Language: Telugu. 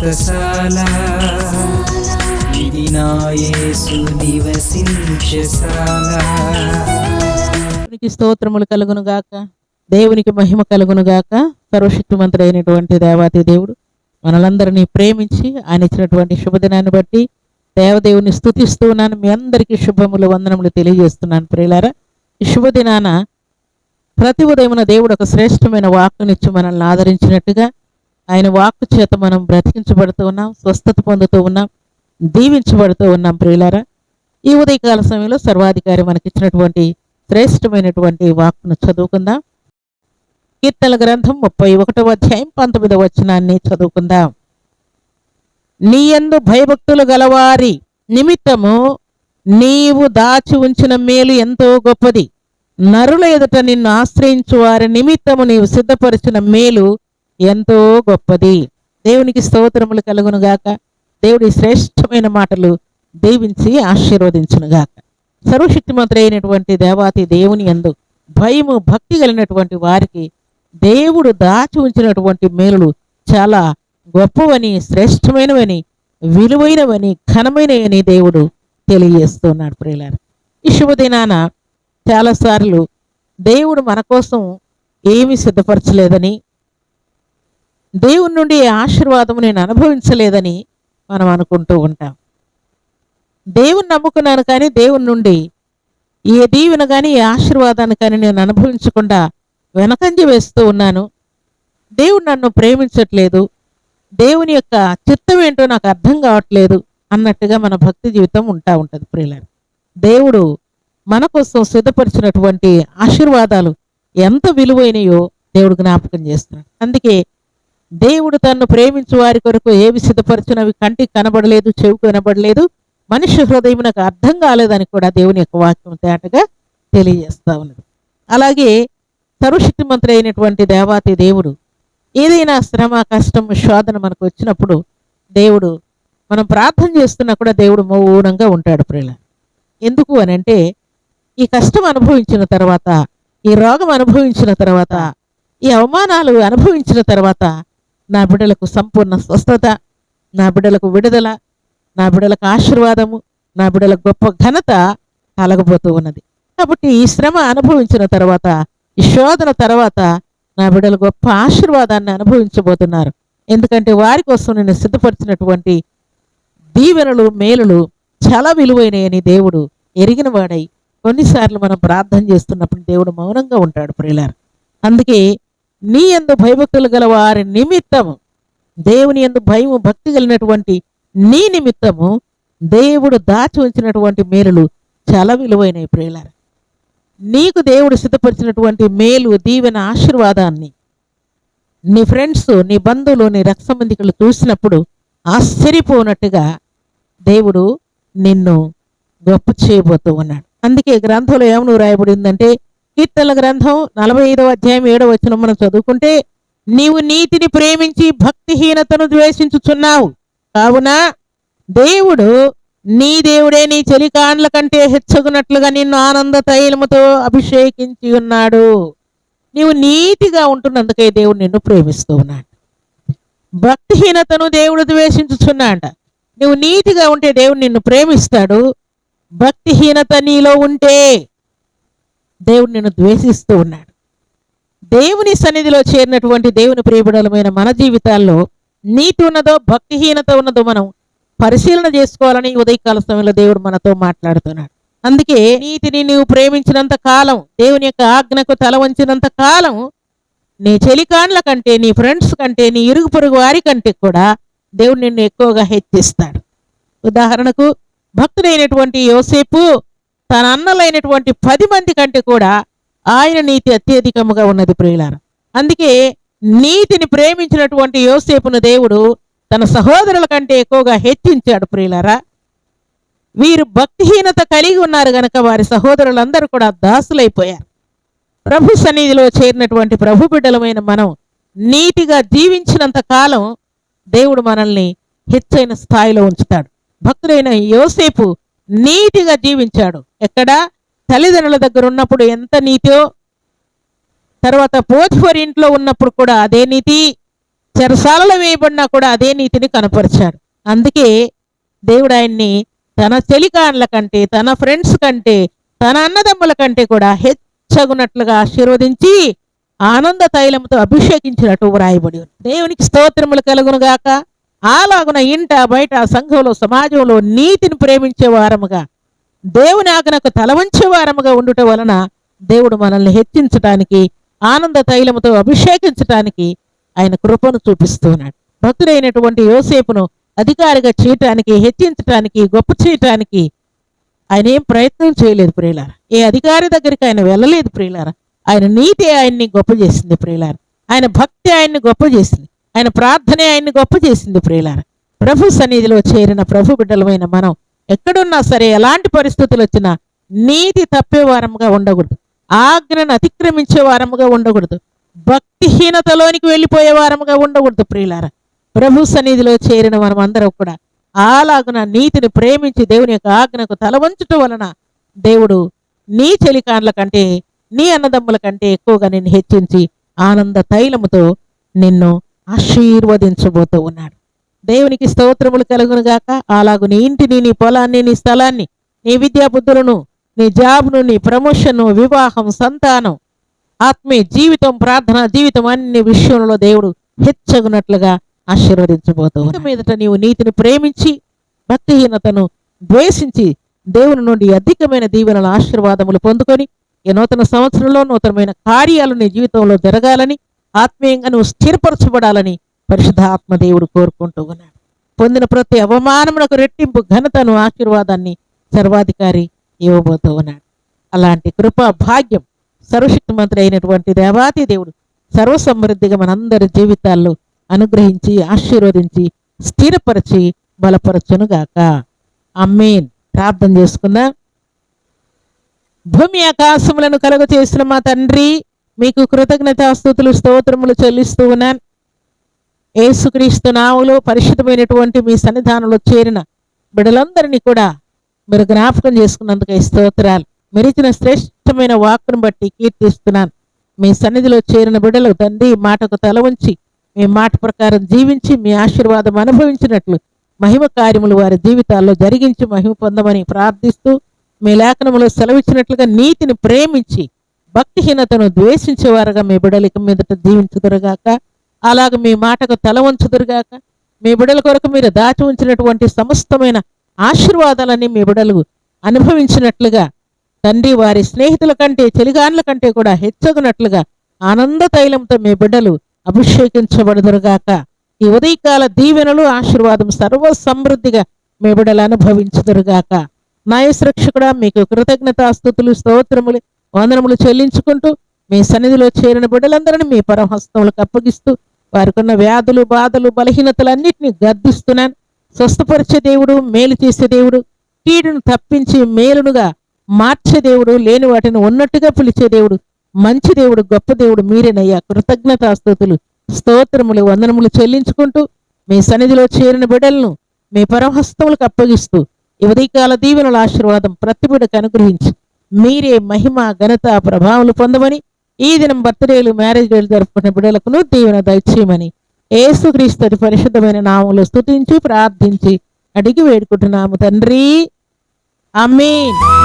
వ్రతశాల ఇది నా యేసు నివసించశాల దేవునికి స్తోత్రములు కలుగును గాక. దేవునికి మహిమ కలుగును గాక. సర్వశక్తిమంతుడైనటువంటి దేవాతి దేవుడు మనలందరినీ ప్రేమించి ఆయన ఇచ్చినటువంటి శుభదినాన్ని బట్టి దేవదేవుని స్థుతిస్తూ ఉన్నాను. మీ అందరికీ శుభములు వందనములు తెలియజేస్తున్నాను ప్రియులారా. ఈ శుభదినాన ప్రతి ఉదయమున దేవుడు ఒక శ్రేష్టమైన వాక్కునిచ్చి మనల్ని ఆదరించినట్టుగా ఆయన వాక్కు చేత మనం బ్రతికించబడుతూ ఉన్నాం స్వస్థత పొందుతూ ఉన్నాం దీవించబడుతూ ఉన్నాం ప్రియులారా. ఈ ఉదయకాల సమయంలో సర్వాధికారి మనకిచ్చినటువంటి శ్రేష్టమైనటువంటి వాక్కును చదువుకుందాం. కీర్తన గ్రంథం ముప్పై ఒకటవ అధ్యాయం పంతొమ్మిదవ వచనాన్ని చదువుకుందాం. నీయందు భయభక్తులు గలవారి నిమిత్తము నీవు దాచి ఉంచిన మేలు ఎంతో గొప్పది. నరుల ఎదుట నిన్ను ఆశ్రయించు వారి నిమిత్తము నీవు సిద్ధపరిచిన మేలు ఎంతో గొప్పది. దేవునికి స్తోత్రములు కలుగును గాక. దేవుడి శ్రేష్టమైన మాటలు దీవించి ఆశీర్వదించునుగాక. గాక అయినటువంటి దేవాతి దేవుని యందు భయము భక్తి కలిగినటువంటి వారికి దేవుడు దాచి ఉంచినటువంటి మేలులు చాలా గొప్పవని శ్రేష్టమైనవని విలువైనవని ఘనమైనవని దేవుడు తెలియజేస్తున్నాడు ప్రియులారు. ఈ శుభదినాన చాలాసార్లు దేవుడు మన కోసం ఏమీ సిద్ధపరచలేదని దేవుని నుండి ఏ ఆశీర్వాదము నేను అనుభవించలేదని మనం అనుకుంటూ ఉంటాం. దేవుని నమ్ముకున్నాను కానీ దేవుని నుండి ఏ దీవెన కానీ ఏ ఆశీర్వాదాన్ని కానీ నేను అనుభవించకుండా వెనకంజ వేస్తూ ఉన్నాను. దేవుడు నన్ను ప్రేమించట్లేదు. దేవుని యొక్క చిత్తం ఏంటో నాకు అర్థం కావట్లేదు అన్నట్టుగా మన భక్తి జీవితం ఉంటా ఉంటుంది ప్రియులారు. దేవుడు మన కోసం సిద్ధపరిచినటువంటి ఆశీర్వాదాలు ఎంత విలువైనయో దేవుడు జ్ఞాపకం చేస్తున్నాడు. అందుకే దేవుడు తన్ను ప్రేమించు వారి కొరకు ఏవి సిద్ధపరచునవి కంటికి కనబడలేదు చెవికి కనబడలేదు మనిషి హృదయం నాకు అర్థం కాలేదని కూడా దేవుని యొక్క వాక్యం తేటగా తెలియజేస్తా ఉన్నది. అలాగే సర్వశక్తిమంతుడు అయినటువంటి దేవాతి దేవుడు ఏదైనా శ్రమ కష్టం శోధన మనకు వచ్చినప్పుడు దేవుడు మనం ప్రార్థన చేస్తున్నా కూడా దేవుడు మౌనంగా ఉంటాడు ప్రియుల ఎందుకు అని అంటే ఈ కష్టం అనుభవించిన తర్వాత ఈ రోగం అనుభవించిన తర్వాత ఈ అవమానాలు అనుభవించిన తర్వాత నా బిడ్డలకు సంపూర్ణ స్వస్థత నా బిడ్డలకు విడుదల నా బిడ్డలకు ఆశీర్వాదము నా బిడ్డలకు గొప్ప ఘనత కలగబోతూ ఉన్నది. కాబట్టి ఈ శ్రమ అనుభవించిన తర్వాత ఈ శోధన తర్వాత నా బిడ్డలు గొప్ప ఆశీర్వాదాన్ని అనుభవించబోతున్నారు. ఎందుకంటే వారి కోసం నేను సిద్ధపరిచినటువంటి దీవెనలు మేలులు చాలా విలువైనయని దేవుడు ఎరిగిన వాడై కొన్నిసార్లు మనం ప్రార్థన చేస్తున్నప్పుడు దేవుడు మౌనంగా ఉంటాడు ప్రియులారు. అందుకే నీ ఎందు భయభక్తులు గల వారి నిమిత్తము దేవుని ఎందు భయము భక్తి కలిగినటువంటి నీ నిమిత్తము దేవుడు దాచి ఉంచినటువంటి మేలులు చాలా విలువైనవి ప్రియులారు. నీకు దేవుడు సిద్ధపరిచినటువంటి మేలు దీవెన ఆశీర్వాదాన్ని నీ ఫ్రెండ్స్ నీ బంధువులు నీ రక్త సంబంధికులు చూసినప్పుడు ఆశ్చర్యపోనట్టుగా దేవుడు నిన్ను గొప్ప చేయబోతూ ఉన్నాడు. అందుకే గ్రంథంలో ఏమను రాయబడిందంటే కీర్తనల గ్రంథం నలభై ఐదవ అధ్యాయం ఏడవ వచ్చిన మనం చదువుకుంటే నీవు నీతిని ప్రేమించి భక్తిహీనతను ద్వేషించుచున్నావు. కావున దేవుడు నీ దేవుడే నీ చలికాండ్ల కంటే హెచ్చగునట్లుగా నిన్ను ఆనంద తైలముతో అభిషేకించి ఉన్నాడు. నీవు నీతిగా ఉంటున్నందుకే దేవుడు నిన్ను ప్రేమిస్తూ ఉన్నాడు. భక్తిహీనతను దేవుడు ద్వేషించుచున్నాడ నువ్వు నీతిగా ఉంటే దేవుడు నిన్ను ప్రేమిస్తాడు. భక్తిహీనత నీలో ఉంటే దేవుడు నిన్ను ద్వేషిస్తూ ఉన్నాడు. దేవుని సన్నిధిలో చేరినటువంటి దేవుని ప్రియబడలమైన మన జీవితాల్లో నీతి ఉన్నదో భక్తిహీనత ఉన్నదో మనం పరిశీలన చేసుకోవాలని ఉదయకాల సమయంలో దేవుడు మనతో మాట్లాడుతున్నాడు. అందుకే నీతిని నీవు ప్రేమించినంత కాలం దేవుని యొక్క ఆజ్ఞకు తల వంచినంత కాలం నీ చెలికాండ్ల కంటే నీ ఫ్రెండ్స్ కంటే నీ ఇరుగు పొరుగు వారి కంటే కూడా దేవుడు నిన్ను ఎక్కువగా హెచ్చిస్తాడు. ఉదాహరణకు భక్తుడైనటువంటి యోసేపు తన అన్నలైనటువంటి పది మంది కంటే కూడా ఆయన నీతి అత్యధికముగా ఉన్నది ప్రియులార. అందుకే నీతిని ప్రేమించినటువంటి యోసేపును దేవుడు తన సహోదరుల కంటే ఎక్కువగా హెచ్చించాడు ప్రియులారా. వీరు భక్తిహీనత కలిగి ఉన్నారు గనక వారి సహోదరులందరూ కూడా దాసులైపోయారు. ప్రభు సన్నిధిలో చేరినటువంటి ప్రభు బిడ్డలమైన మనం నీతిగా జీవించినంత కాలం దేవుడు మనల్ని హెచ్చైన స్థాయిలో ఉంచుతాడు. భక్తుడైన యోసేపు నీతిగా జీవించాడు. ఎక్కడ? తల్లిదండ్రుల దగ్గర ఉన్నప్పుడు ఎంత నీతో? తర్వాత పోతిఫర్ ఇంట్లో ఉన్నప్పుడు కూడా అదే నీతి. చెరసాలలో వేయబడినా కూడా అదే నీతిని కనపరిచాడు. అందుకే దేవుడు ఆయన్ని తన చెలికాన్ల కంటే తన ఫ్రెండ్స్ కంటే తన అన్నదమ్ముల కంటే కూడా హెచ్చగునట్లుగా ఆశీర్వదించి ఆనంద తైలంతో అభిషేకించినట్టు వ్రాయబడి ఉంది. దేవునికి స్తోత్రములు కలుగునుగాక. అలాగున ఇంట బయట సంఘంలో సమాజంలో నీతిని ప్రేమించే వారముగా దేవుని ఆజ్ఞకు తల వంచే వారముగా ఉండుట వలన దేవుడు మనల్ని హెచ్చించటానికి ఆనంద తైలముతో అభిషేకించటానికి ఆయన కృపను చూపిస్తున్నాడు. భక్తుడైనటువంటి యోసేపును అధికారిగా చేయటానికి హెచ్చించటానికి గొప్ప చేయటానికి ఆయన ఏం ప్రయత్నం చేయలేదు ప్రియులార. ఏ అధికారి దగ్గరికి ఆయన వెళ్ళలేదు ప్రియులార. ఆయన నీతి ఆయన్ని గొప్ప చేసింది ప్రియులార. ఆయన భక్తి ఆయన్ని గొప్ప చేసింది. ఆయన ప్రార్థనే ఆయన్ని గొప్ప చేసింది ప్రియులార. ప్రభు సన్నిధిలో చేరిన ప్రభు బిడ్డలమైన మనం ఎక్కడున్నా సరే ఎలాంటి పరిస్థితులు వచ్చినా నీతి తప్పే వారముగా ఉండకూడదు. ఆజ్ఞను అతిక్రమించే వారముగా ఉండకూడదు. భక్తిహీనతలోనికి వెళ్ళిపోయే వారముగా ఉండకూడదు ప్రియులార. ప్రభు సన్నిధిలో చేరిన మనం అందరం కూడా అలాగున నీతిని ప్రేమించి దేవుని యొక్క ఆజ్ఞకు తలవంచటం వలన దేవుడు నీ చెలికాన్ల కంటే నీ అన్నదమ్ముల కంటే ఎక్కువగా నిన్ను హెచ్చించి ఆనంద తైలముతో నిన్ను ఆశీర్వదించబోతూ ఉన్నాడు దేవునికి స్తోత్రములు కలుగును గాక. అలాగు నీ ఇంటిని నీ పొలాన్ని నీ స్థలాన్ని నీ విద్యాబుద్ధులను నీ జాబ్ను నీ ప్రమోషన్ను వివాహం సంతానం ఆత్మీయ జీవితం ప్రార్థన జీవితం అన్ని విషయంలో దేవుడు హెచ్చగునట్లుగా ఆశీర్వదించబోతూ మీదట నీవు నీతిని ప్రేమించి భక్తిహీనతను ద్వేషించి దేవుని నుండి అధికమైన దీవెనల ఆశీర్వాదములు పొందుకొని ఈ నూతన సంవత్సరంలో నూతనమైన కార్యాలు నీ జీవితంలో జరగాలని ఆత్మీయంగా నువ్వు స్థిరపరచబడాలని పరిశుద్ధ ఆత్మదేవుడు కోరుకుంటూ ఉన్నాడు. పొందిన ప్రతి అవమానమునకు రెట్టింపు ఘనతను ఆశీర్వాదాన్ని సర్వాధికారి ఇవ్వబోతూ ఉన్నాడు. అలాంటి కృప భాగ్యం సర్వశక్తిమంతుడు అయినటువంటి దేవాతి దేవుడు సర్వసమృద్ధిగా మనందరి జీవితాల్లో అనుగ్రహించి ఆశీర్వదించి స్థిరపరిచి బలపరచునుగాక. అమ్మేన్ ప్రార్థన చేసుకుందాం. భూమి ఆకాశములను కలుగ చేసిన మా తండ్రి మీకు కృతజ్ఞతాస్తుతులు స్తోత్రములు చెల్లిస్తూ ఉన్నాను. ఏసుక్రీస్తు నావులో పరిశుద్ధమైనటువంటి మీ సన్నిధానంలో చేరిన బిడలందరినీ కూడా మీరు జ్ఞాపకం చేసుకున్నందుకు ఈ స్తోత్రాలు. మీరు ఇచ్చిన శ్రేష్టమైన వాక్కును బట్టి కీర్తిస్తున్నాను. మీ సన్నిధిలో చేరిన బిడలు తండ్రి మాటకు తల ఉంచి మీ మాట ప్రకారం జీవించి మీ ఆశీర్వాదం అనుభవించినట్లు మహిమ కార్యములు వారి జీవితాల్లో జరిగించి మహిమ పొందమని ప్రార్థిస్తూ మీ లేఖనములో సెలవిచ్చినట్లుగా నీతిని ప్రేమించి భక్తిహీనతను ద్వేషించేవారుగా మీ బిడలిక మీదట దీవించుదురుగాక. అలాగ మీ మాటకు తల వంచుదురుగాక. మీ బిడల కొరకు మీరు దాచి ఉంచినటువంటి సమస్తమైన ఆశీర్వాదాలన్నీ మీ బిడలు అనుభవించినట్లుగా తండ్రి వారి స్నేహితుల కంటే చెలిగాన్ల కంటే కూడా హెచ్చగినట్లుగా ఆనంద తైలంతో మీ బిడ్డలు అభిషేకించబడదురుగాక. ఈ ఉదయకాల దీవెనలు ఆశీర్వాదం సర్వ సమృద్ధిగా మీ బిడ్డలు అనుభవించుదురుగాక. నాయసురక్షకుడా మీకు కృతజ్ఞతాస్తుతులు స్తోత్రములు. వందనములు చెల్లించుకుంటూ మీ సన్నిధిలో చేరిన బిడ్డలందరినీ మీ పరమహస్తములకు అప్పగిస్తూ వారికున్న వ్యాధులు బాధలు బలహీనతలన్నింటినీ గద్దిస్తున్నాను. స్వస్థపరిచే దేవుడు మేలు చేసే దేవుడు కీడును తప్పించి మేలునుగా మార్చే దేవుడు లేని వాటిని ఉన్నట్టుగా పిలిచే దేవుడు మంచి దేవుడు గొప్ప దేవుడు మీరేనయ్యా. కృతజ్ఞతాస్తుతులు స్తోత్రములు వందనములు చెల్లించుకుంటూ మీ సన్నిధిలో చేరిన బిడ్డలను మీ పరమహస్తములకు అప్పగిస్తూ ఈ ఉదయకాల దీవెనల ఆశీర్వాదం ప్రతి బిడ్డకు అనుగ్రహించి మీరే మహిమ ఘనత ప్రభావాలు పొందమని ఈ దినం బర్త్డేలు మ్యారేజ్లు జరుపుకునే బిడ్డలకు దీవెన దయచేయమని ఏసుక్రీస్తు పరిశుద్ధమైన నామంలో స్తుతించి ప్రార్థించి అడిగి వేడుకుంటున్నాము తండ్రి. అమీన్